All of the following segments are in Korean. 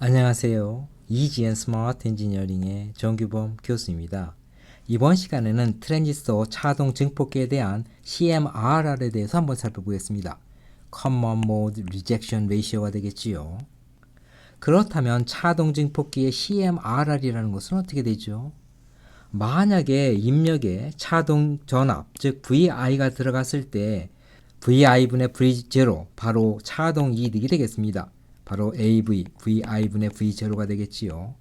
안녕하세요. 이지엔 스마트 엔지니어링의 정규범 교수입니다. 이번 시간에는 트랜지스터 차동 증폭기에 대한 CMRR에 대해서 한번 살펴보겠습니다. Common Mode Rejection Ratio가 되겠지요. 그렇다면 차동 증폭기의 CMRR이라는 것은 어떻게 되죠? 만약에 입력에 차동 전압, 즉 VI가 들어갔을 때 VI분의 V0, 바로 차동 이득이 되겠습니다. 바로 AV, VI분의 V0가 되겠지요.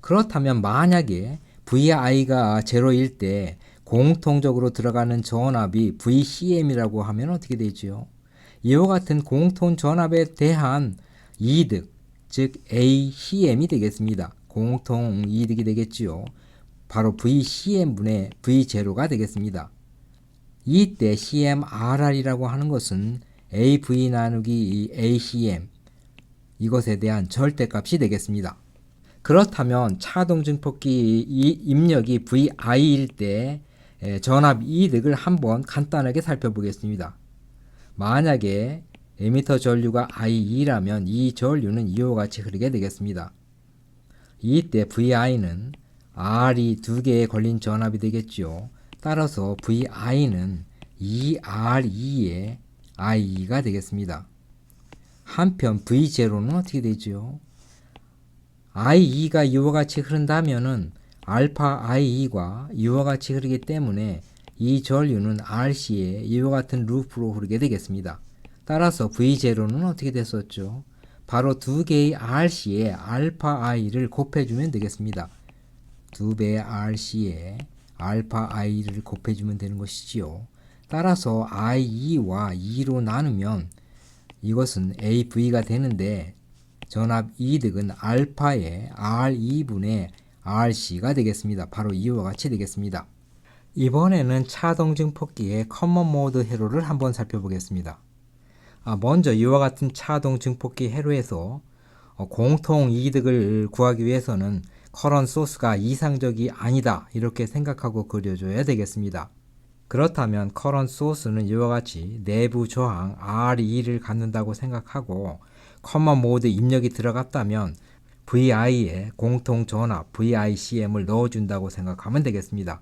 그렇다면 만약에 VI가 제로일 때 공통적으로 들어가는 전압이 VCM이라고 하면 어떻게 되지요? 이와 같은 공통 전압에 대한 이득, 즉 ACM이 되겠습니다. 공통 이득이 되겠지요. 바로 VCM분의 V0가 되겠습니다. 이때 CMRR이라고 하는 것은 AV 나누기 ACM 이것에 대한 절대값이 되겠습니다. 그렇다면 차동 증폭기 입력이 VI일 때 전압 이득을 한번 간단하게 살펴보겠습니다. 만약에 에미터 전류가 I2라면 이 전류는 이와 같이 흐르게 되겠습니다. 이때 VI는 R이 두 개에 걸린 전압이 되겠죠. 따라서 VI는 2R2의 I2가 되겠습니다. 한편 V0는 어떻게 되죠? I2가 이와 같이 흐른다면은 알파 I2가 이와 같이 흐르기 때문에 이 전류는 RC에 이와 같은 루프로 흐르게 되겠습니다. 따라서 V0는 어떻게 됐었죠? 바로 두 개의 RC에 알파 I를 곱해주면 되겠습니다. 두 배의 RC에 알파 I를 곱해주면 되는 것이지요. 따라서 I2와 2로 나누면 이것은 AV가 되는데 전압 이득은 알파의 R2분의 RC가 되겠습니다. 바로 이와 같이 되겠습니다. 이번에는 차동 증폭기의 커먼 모드 회로를 한번 살펴보겠습니다. 아, 먼저 이와 같은 차동 증폭기 회로에서 어, 공통 이득을 구하기 위해서는 커런 소스가 이상적이 아니다 이렇게 생각하고 그려줘야 되겠습니다. 그렇다면 커런 소스는 이와 같이 내부 저항 R2를 갖는다고 생각하고 커먼 모드 입력이 들어갔다면 VI에 공통 전압 VICM을 넣어준다고 생각하면 되겠습니다.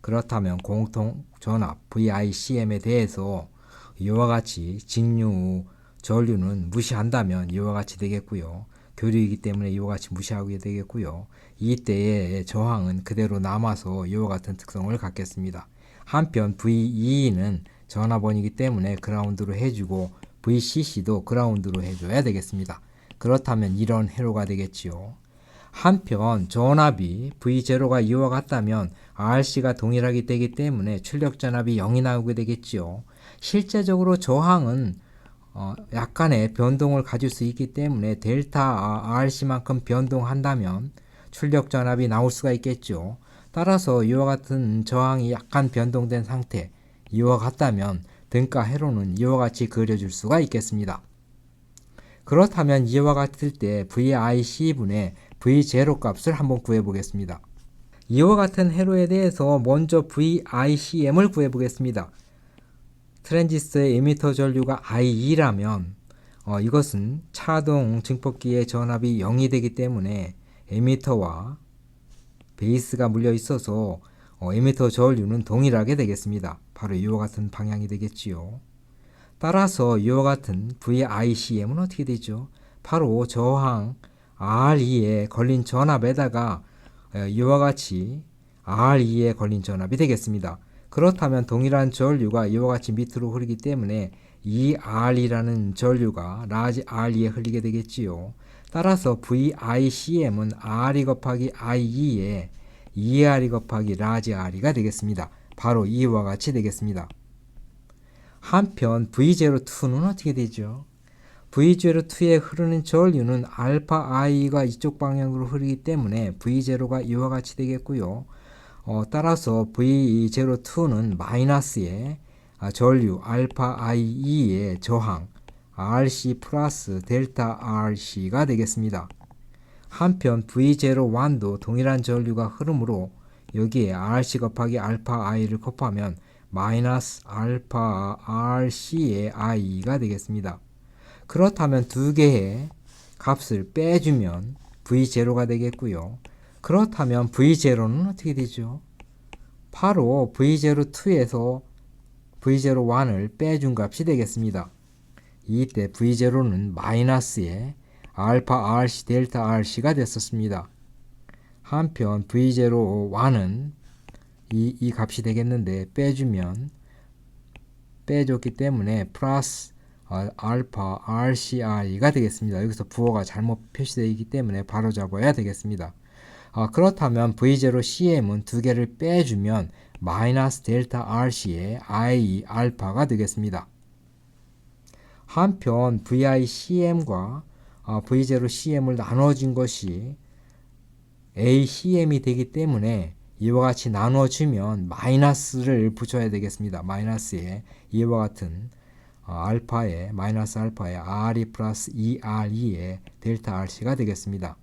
그렇다면 공통 전압 VICM에 대해서 이와 같이 직류 전류는 무시한다면 이와 같이 되겠고요. 교류이기 때문에 이와 같이 무시하게 되겠고요. 이때의 저항은 그대로 남아서 이와 같은 특성을 갖겠습니다. 한편 VE는 전화번이기 때문에 그라운드로 해주고 VCC도 그라운드로 해줘야 되겠습니다. 그렇다면 이런 회로가 되겠지요. 한편 전압이 V0가 이와 같다면 RC가 동일하게 되기 때문에 출력 전압이 0이 나오게 되겠지요. 실제적으로 저항은 어, 약간의 변동을 가질 수 있기 때문에 델타 RC만큼 변동한다면 출력 전압이 나올 수가 있겠죠. 따라서 이와 같은 저항이 약간 변동된 상태, 이와 같다면 등가 회로는 이와 같이 그려줄 수가 있겠습니다. 그렇다면 이와 같을 때 VIC분의 V0 값을 한번 구해보겠습니다. 이와 같은 회로에 대해서 먼저 VICM을 구해보겠습니다. 트랜지스터의 에미터 전류가 I2라면 어, 이것은 차동 증폭기의 전압이 0이 되기 때문에 에미터와 베이스가 물려 있어서 어, 에미터 전류는 동일하게 되겠습니다. 바로 이와 같은 방향이 되겠지요. 따라서 이와 같은 VICM은 어떻게 되죠? 바로 저항 R2에 걸린 전압에다가 어, 이와 같이 R2에 걸린 전압이 되겠습니다. 그렇다면 동일한 전류가 이와 같이 밑으로 흐르기 때문에 이 R이라는 전류가 라지 R2에 흘리게 되겠지요. 따라서 VICM은 R2 곱하기 I2에 2R이 곱하기 라지 R이가 되겠습니다. 바로 이와 같이 되겠습니다. 한편 V02는 어떻게 되죠? V02에 흐르는 전류는 알파 I가 이쪽 방향으로 흐르기 때문에 V0가 이와 같이 되겠고요. 어, 따라서 V02는 마이너스의 아, 전류 알파 IE의 저항 RC 플러스 델타 RC가 되겠습니다. 한편 V01도 동일한 전류가 흐르므로 여기에 RC 곱하기 알파 I를 곱하면 마이너스 알파 RC의 I가 되겠습니다. 그렇다면 두 개의 값을 빼주면 V0가 되겠고요. 그렇다면 V0는 어떻게 되죠? 바로 V02에서 V01을 빼준 값이 되겠습니다. 이때 V0는 마이너스의 알파 RC 델타 RC가 됐었습니다. 한편 V01은 이, 이 값이 되겠는데 빼주면 빼줬기 때문에 플러스 아, 알파 RCR가 되겠습니다. 여기서 부호가 잘못 표시되어 있기 때문에 바로 잡아야 되겠습니다. 아, 그렇다면 V0CM은 두 개를 빼주면 마이너스 델타 RC의 I 알파가 되겠습니다. 한편 VICM과 아, V0CM을 나눠진 것이 ACM이 되기 때문에 이와 같이 나눠주면 마이너스를 붙여야 되겠습니다. 마이너스에 이와 같은 어, 알파에 마이너스 알파에 R이 플러스 2R이에 델타 RC가 되겠습니다.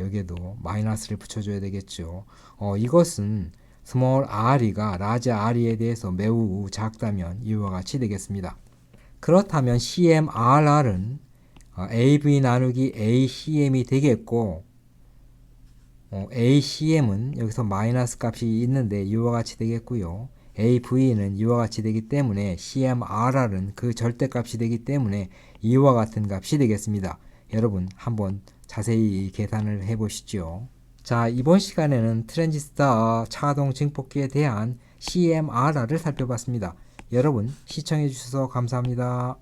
여기에도 마이너스를 붙여줘야 되겠죠. 어, 이것은 스몰 r이가 라지 r에 대해서 매우 작다면 이와 같이 되겠습니다. 그렇다면 CMRR은 어, AV 나누기 ACM이 되겠고 어, ACM은 여기서 마이너스 값이 있는데 이와 같이 되겠고요. AV는 이와 같이 되기 때문에 CMRR은 그 절대값이 되기 때문에 이와 같은 값이 되겠습니다. 여러분 한번 자세히 계산을 해 보시죠. 자, 이번 시간에는 트랜지스터 차동 증폭기에 대한 CMRR을 살펴봤습니다. 여러분 시청해 주셔서 감사합니다.